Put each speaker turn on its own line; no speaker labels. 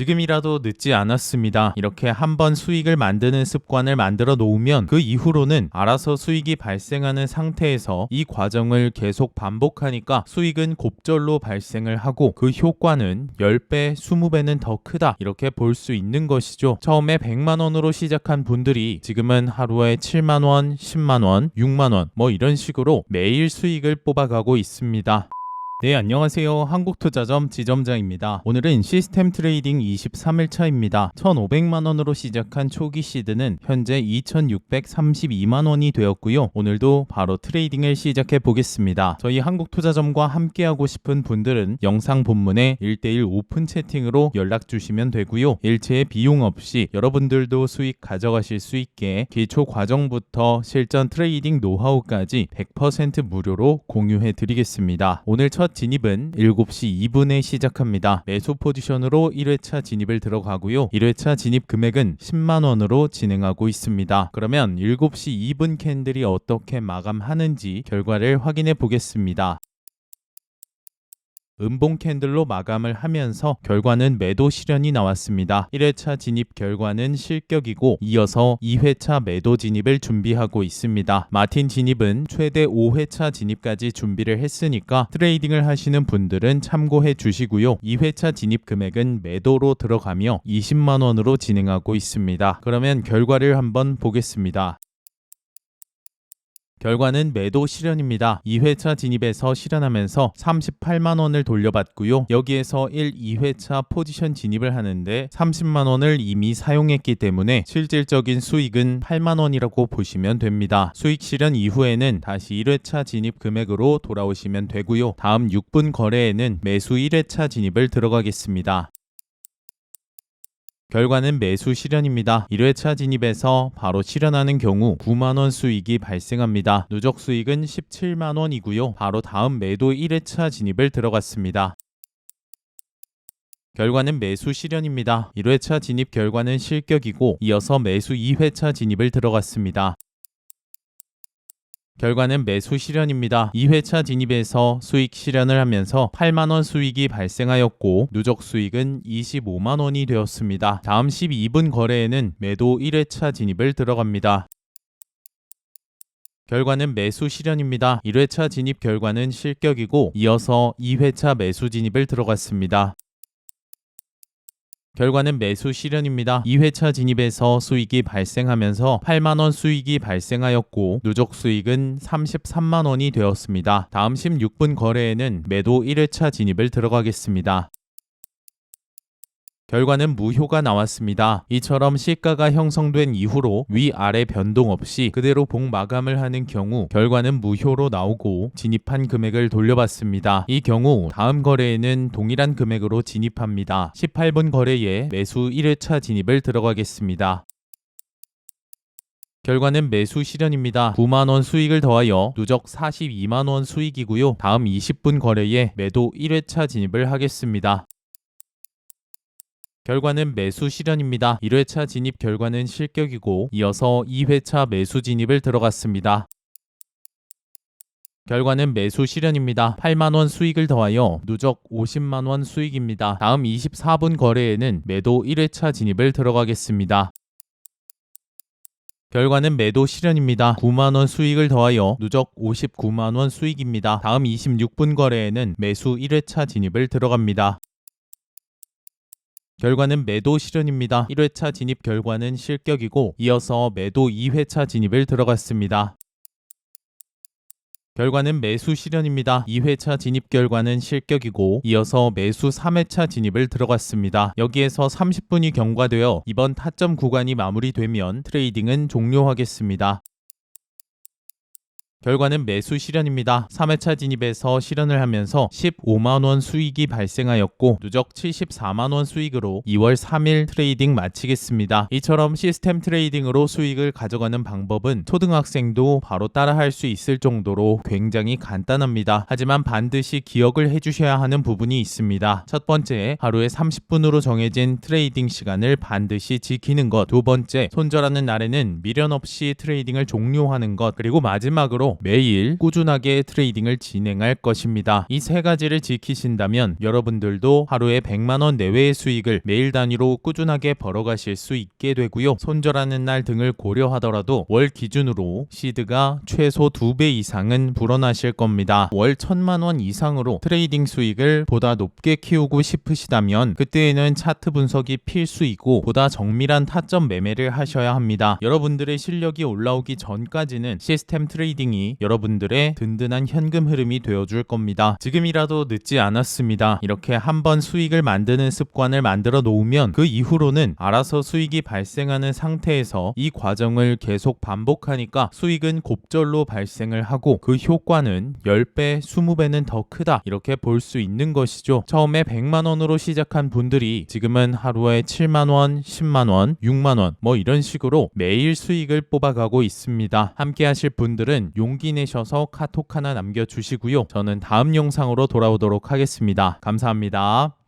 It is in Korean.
지금이라도 늦지 않았습니다. 이렇게 한번 수익을 만드는 습관을 만들어 놓으면 그 이후로는 알아서 수익이 발생하는 상태에서 이 과정을 계속 반복하니까 수익은 곱절로 발생을 하고 그 효과는 10배, 20배는 더 크다. 이렇게 볼 수 있는 것이죠. 처음에 100만 원으로 시작한 분들이 지금은 하루에 7만 원, 10만 원, 6만 원, 뭐 이런 식으로 매일 수익을 뽑아가고 있습니다. 네, 안녕하세요. 한국투자점 지점장입니다. 오늘은 시스템 트레이딩 23일차입니다. 1,500만 원으로 시작한 초기 시드는 현재 2,632만 원이 되었고요. 오늘도 바로 트레이딩을 시작해 보겠습니다. 저희 한국투자점과 함께하고 싶은 분들은 영상 본문에 1대1 오픈 채팅으로 연락 주시면 되고요. 일체의 비용 없이 여러분들도 수익 가져가실 수 있게 기초 과정부터 실전 트레이딩 노하우까지 100% 무료로 공유해 드리겠습니다. 오늘 첫 진입은 7시 2분에 시작합니다. 매수 포지션으로 1회차 진입을 들어가고요. 1회차 진입 금액은 10만 원으로 진행하고 있습니다. 그러면 7시 2분 캔들이 어떻게 마감하는지 결과를 확인해 보겠습니다. 음봉 캔들로 마감을 하면서 결과는 매도 실현이 나왔습니다. 1회차 진입 결과는 실격이고 이어서 2회차 매도 진입을 준비하고 있습니다. 마틴 진입은 최대 5회차 진입까지 준비를 했으니까 트레이딩을 하시는 분들은 참고해 주시고요. 2회차 진입 금액은 매도로 들어가며 20만 원으로 진행하고 있습니다. 그러면 결과를 한번 보겠습니다. 결과는 매도 실현입니다. 2회차 진입에서 실현하면서 38만 원을 돌려받고요. 여기에서 1, 2회차 포지션 진입을 하는데 30만 원을 이미 사용했기 때문에 실질적인 수익은 8만 원이라고 보시면 됩니다. 수익 실현 이후에는 다시 1회차 진입 금액으로 돌아오시면 되고요. 다음 6분 거래에는 매수 1회차 진입을 들어가겠습니다. 결과는 매수 실현입니다. 1회차 진입에서 바로 실현하는 경우 9만원 수익이 발생합니다. 누적 수익은 17만원이고요. 바로 다음 매도 1회차 진입을 들어갔습니다. 결과는 매수 실현입니다. 1회차 진입 결과는 실격이고 이어서 매수 2회차 진입을 들어갔습니다. 결과는 매수 실현입니다. 2회차 진입에서 수익 실현을 하면서 8만원 수익이 발생하였고 누적 수익은 25만원이 되었습니다. 다음 12분 거래에는 매도 1회차 진입을 들어갑니다. 결과는 매수 실현입니다. 1회차 진입 결과는 실격이고 이어서 2회차 매수 진입을 들어갔습니다. 결과는 매수 실현입니다. 2회차 진입에서 수익이 발생하면서 8만원 수익이 발생하였고 누적 수익은 33만원이 되었습니다. 다음 16분 거래에는 매도 1회차 진입을 들어가겠습니다. 결과는 무효가 나왔습니다. 이처럼 시가가 형성된 이후로 위아래 변동 없이 그대로 봉 마감을 하는 경우 결과는 무효로 나오고 진입한 금액을 돌려받습니다. 이 경우 다음 거래에는 동일한 금액으로 진입합니다. 18분 거래에 매수 1회차 진입을 들어가겠습니다. 결과는 매수 실현입니다. 9만원 수익을 더하여 누적 42만원 수익이고요. 다음 20분 거래에 매도 1회차 진입을 하겠습니다. 결과는 매수 실현입니다. 1회차 진입 결과는 실격이고 이어서 2회차 매수 진입을 들어갔습니다. 결과는 매수 실현입니다. 8만원 수익을 더하여 누적 50만원 수익입니다. 다음 24분 거래에는 매도 1회차 진입을 들어가겠습니다. 결과는 매도 실현입니다. 9만원 수익을 더하여 누적 59만원 수익입니다. 다음 26분 거래에는 매수 1회차 진입을 들어갑니다. 결과는 매도 실현입니다. 1회차 진입 결과는 실격이고 이어서 매도 2회차 진입을 들어갔습니다. 결과는 매수 실현입니다. 2회차 진입 결과는 실격이고 이어서 매수 3회차 진입을 들어갔습니다. 여기에서 30분이 경과되어 이번 타점 구간이 마무리되면 트레이딩은 종료하겠습니다. 결과는 매수 실현입니다. 3회차 진입에서 실현을 하면서 15만원 수익이 발생하였고 누적 74만원 수익으로 2월 3일 트레이딩 마치겠습니다. 이처럼 시스템 트레이딩으로 수익을 가져가는 방법은 초등학생도 바로 따라할 수 있을 정도로 굉장히 간단합니다. 하지만 반드시 기억을 해주셔야 하는 부분이 있습니다. 첫 번째, 하루에 30분으로 정해진 트레이딩 시간을 반드시 지키는 것. 두 번째, 손절하는 날에는 미련 없이 트레이딩을 종료하는 것. 그리고 마지막으로 매일 꾸준하게 트레이딩을 진행할 것입니다. 이 세 가지를 지키신다면 여러분들도 하루에 100만 원 내외의 수익을 매일 단위로 꾸준하게 벌어가실 수 있게 되고요. 손절하는 날 등을 고려하더라도 월 기준으로 시드가 최소 2배 이상은 불어나실 겁니다. 월 1000만 원 이상으로 트레이딩 수익을 보다 높게 키우고 싶으시다면 그때에는 차트 분석이 필수이고 보다 정밀한 타점 매매를 하셔야 합니다. 여러분들의 실력이 올라오기 전까지는 시스템 트레이딩이 여러분들의 든든한 현금 흐름이 되어줄 겁니다. 지금이라도 늦지 않았습니다. 이렇게 한번 수익을 만드는 습관을 만들어 놓으면 그 이후로는 알아서 수익이 발생하는 상태에서 이 과정을 계속 반복하니까 수익은 곱절로 발생을 하고 그 효과는 10배, 20배는 더 크다. 이렇게 볼 수 있는 것이죠. 처음에 100만 원으로 시작한 분들이 지금은 하루에 7만 원, 10만 원, 6만 원 뭐 이런 식으로 매일 수익을 뽑아가고 있습니다. 함께 하실 분들은 용기 내셔서 카톡 하나 남겨 주시고요. 저는 다음 영상으로 돌아오도록 하겠습니다. 감사합니다.